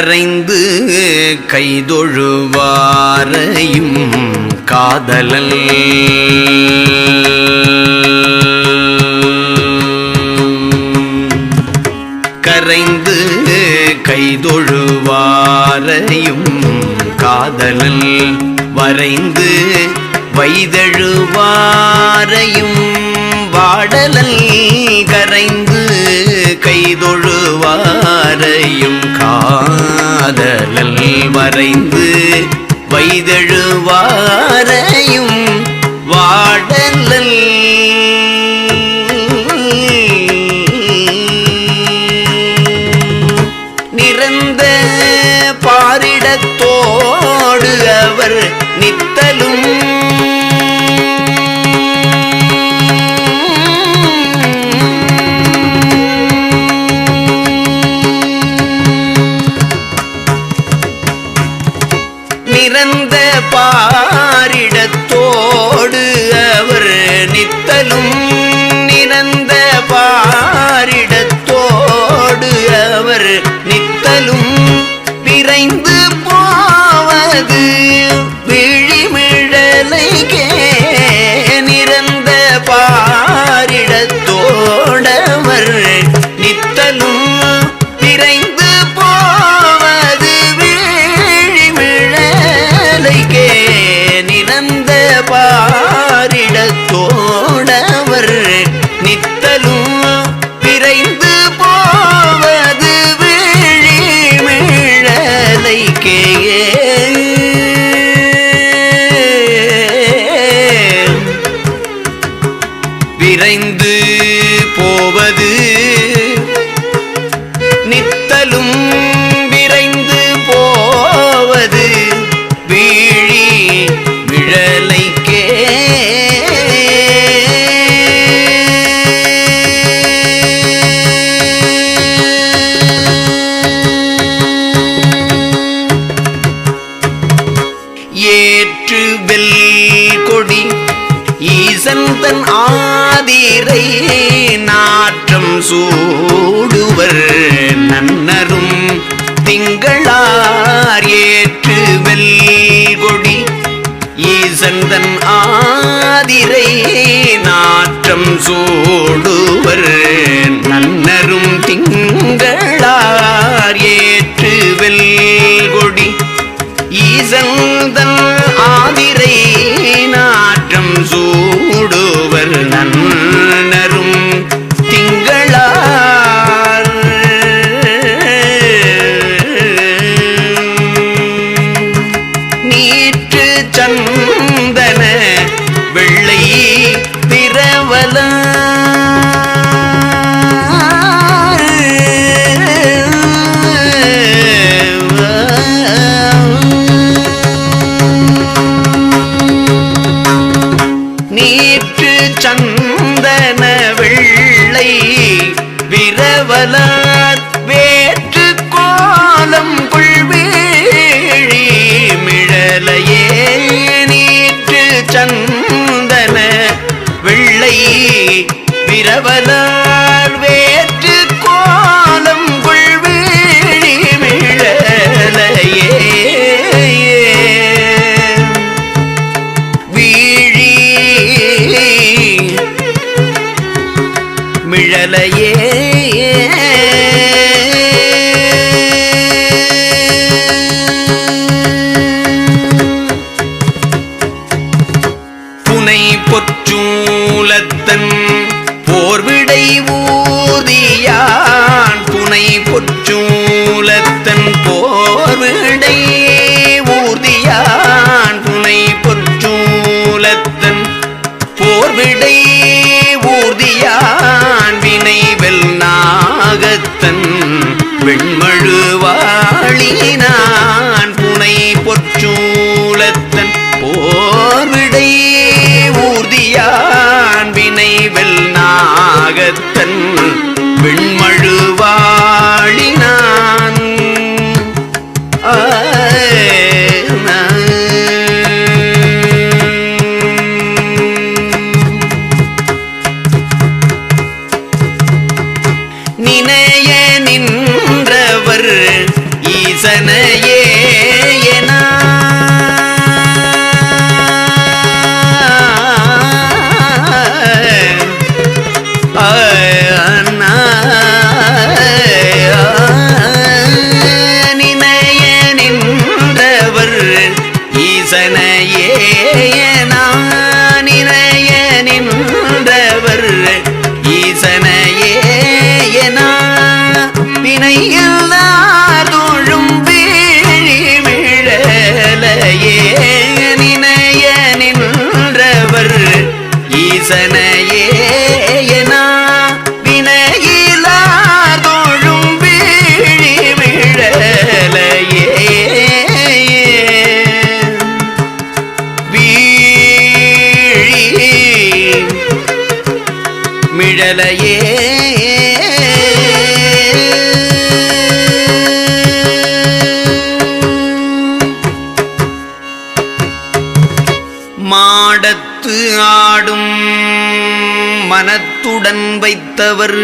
கரைந்து கைதொழுவாரையும் காதலல். கரைந்து கைதொழுவாரையும் காதலல். வரைந்து வைதழுவாரையும் வாடலல். கரைந்து கைதொழு கைதொழுவாரையும் காதலல் வரைந்து வைதழுவாரையும் வாடலல் நிறந்த பாரிடத்தோடு அவர் நித்தலும் போவது ஈசன் ஆதிரை நாற்றம் சூடுவர் நன்னரும் திங்களார் ஏற்று வெல் ஈசந்தன் ஆதிரை நாற்றம் சூடுவர் நன்னரும் திங்களார் ஏற்று வெல் ஈசந்தன் ஆதிரை நாற்றம் சூடுவர் நன் la ஈசனையே ஆடும் மனத்துடன் வைத்தவர்.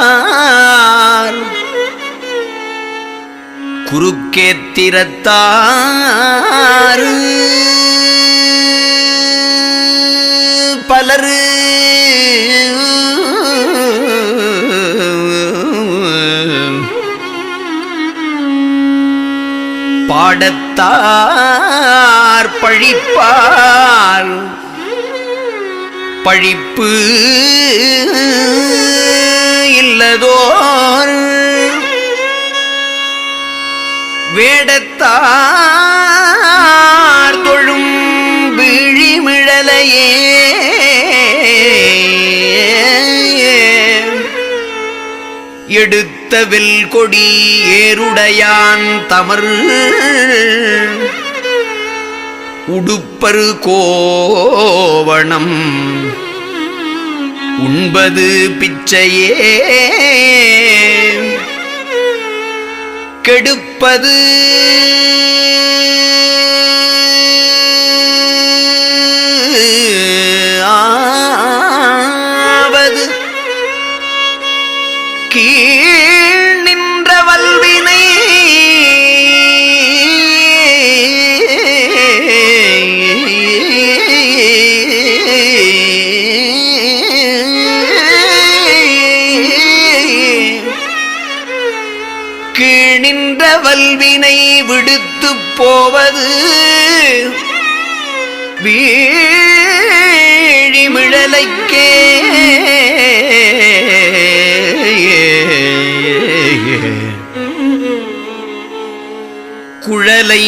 கோடத்தார் குறுக்கேத்திரத்தாறு பாடத்தார் பழிப்பால் பழிப்பு இல்லதோர் வேடத்தார் தொழும் விழிமிழலையே. எடுத்து வில் கொடி ஏருடையான் தமர். உடுப்பரு கோவணம். உண்பது பிச்சையே. கெடுப்பது. விடுத்து போவது. வீழிமிழலைக்கே குழலை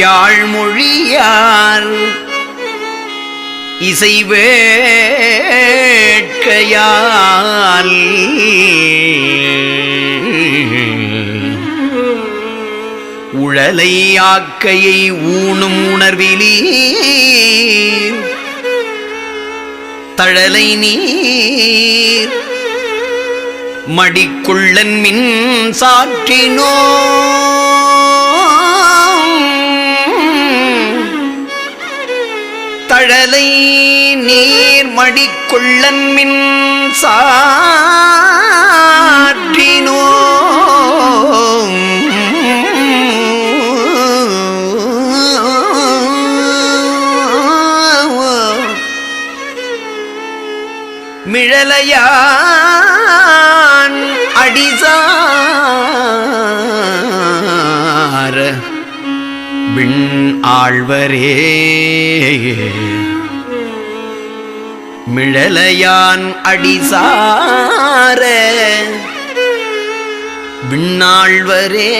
யாழ்மொழியார் இசைவேட்கையால் உழலை ஆக்கையை ஊனும் உணர்விலே. தழலை நீர். மடிக்குள்ளன் மின் சாற்றினோ. தழலை நீர் மடிக்குள்ளன் மின் சாற்றினோ. நிழலையான் அடிசார விண் ஆழ்வரே. மிழலையான் அடிசார விண்ணாழ்வரே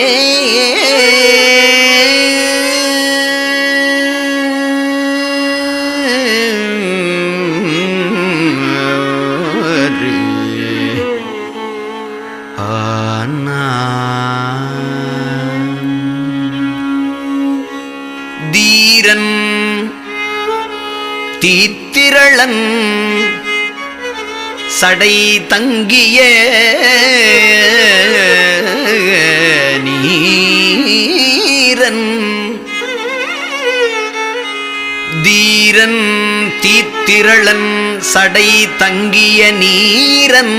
தீத்திரளன் சடை தங்கிய நீரன். தீரன் தீத்திரளன் சடை தங்கிய நீரன்.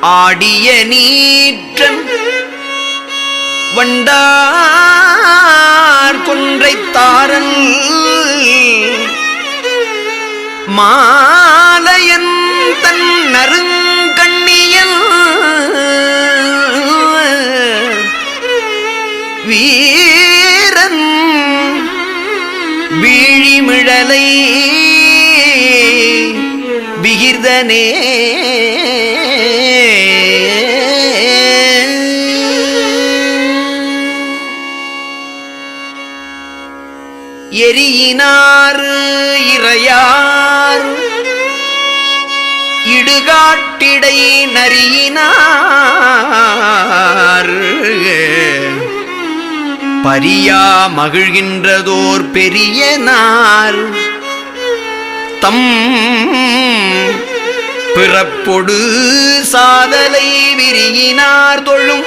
ஆடிய நீற்றன் வண்டார் கொன்றைத்தாரன் மாலையன் தன் நறுங்கண்ணியல். வீரன் வீழிமிழலை. விகிர்தனே. காட்டிடை நரியினார் பரியா மகிழ்கின்றதோர் பெரியனார். தம் பிறப்பொடு சாதலை விரியினார் தொழும்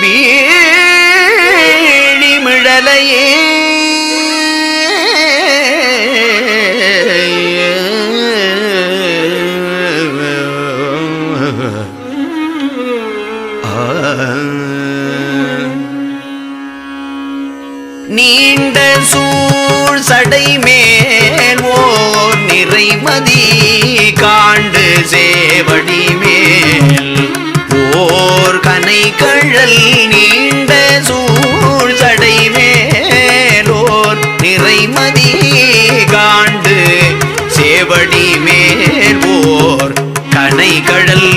வீழிமிழலையே. நீண்ட சூழ் சடை மேல் ஓர் நிறைமதி காண்டு சேவடி மேல். ஓர் கனை கழல் நீண்ட சூழ் சடை மேல் ஓர் நிறைமதி காண்டு சேவடி மேல் ஓர் கனை கழல்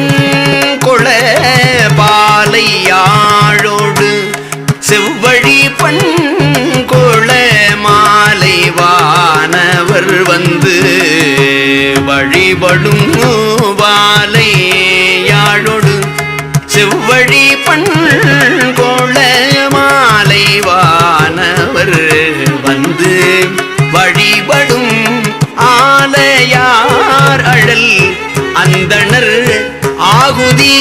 செவ்வழி பாலையாழோடு செவ்வழி பண்கொள மாலை வானவர் வந்து வழிபடும் பாலையாழோடு செவ்வழி பண்கொள மாலை வானவர் வந்து வழிபடும் ஆலையார் அழல் அந்தணர் ஆகுதி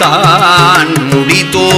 தான் முடிதோ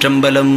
திருச்சிற்றம்பலம்